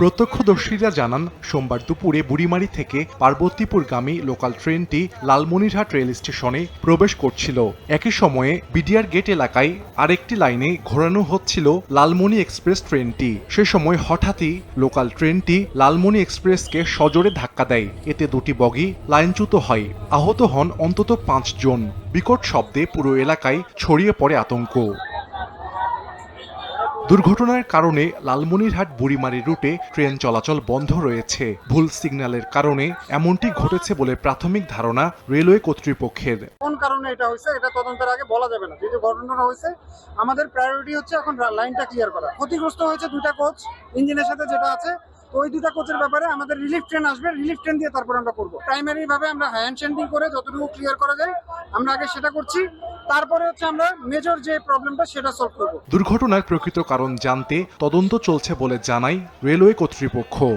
প্রত্যক্ষদর্শীরা জানান, সোমবার দুপুরে বুড়িমারি থেকে পার্বতীপুরগামী লোকাল ট্রেনটি লালমনিরহাট রেল স্টেশনে প্রবেশ করছিল। একই সময়ে বিডিআর গেট এলাকায় আরেকটি লাইনে ঘোরানো হচ্ছিল লালমনি এক্সপ্রেস ট্রেনটি। সে সময় হঠাৎই লোকাল ট্রেনটি লালমনি এক্সপ্রেসকে সজোরে ধাক্কা দেয়। এতে দুটি বগি লাইনচ্যুত হয়। আহত হন অন্তত পাঁচজন। বিকট শব্দে পুরো এলাকায় ছড়িয়ে পড়ে আতঙ্ক। দুর্ঘটনার কারণে লালমনিরহাট বুড়িমারি রুটে ট্রেন চলাচল বন্ধ রয়েছে। ভুল সিগন্যালের কারণে এমনটি ঘটেছে বলে প্রাথমিক ধারণা রেলওয়ে কর্তৃপক্ষের। কোন কারণে এটা হয়েছে, এটা তদন্তের আগে বলা যাবে না। যে ঘটনাটা হয়েছে, আমাদের প্রায়োরিটি হচ্ছে এখন লাইনটা ক্লিয়ার করা। ক্ষতিগ্রস্ত হয়েছে দুটা কোচ ইঞ্জিনের সাথে যেটা আছে ওই দুটা কোচের ব্যাপারে আমাদের রিলিফ ট্রেন আসবে রিলিফ ট্রেন দিয়ে তারপর আমরা করব। প্রাইমারি ভাবে আমরা হ্যান্ড শেন্ডিং করে যতটুকু ক্লিয়ার করা যায়, আমরা আগে সেটা করছি। তারপরে হচ্ছে আমরা মেজর যে প্রবলেমটা সেটা সলভ করব। দুর্ঘটনার প্রকৃত কারণ জানতে তদন্ত চলছে বলে জানাই রেলওয়ে কর্তৃপক্ষ।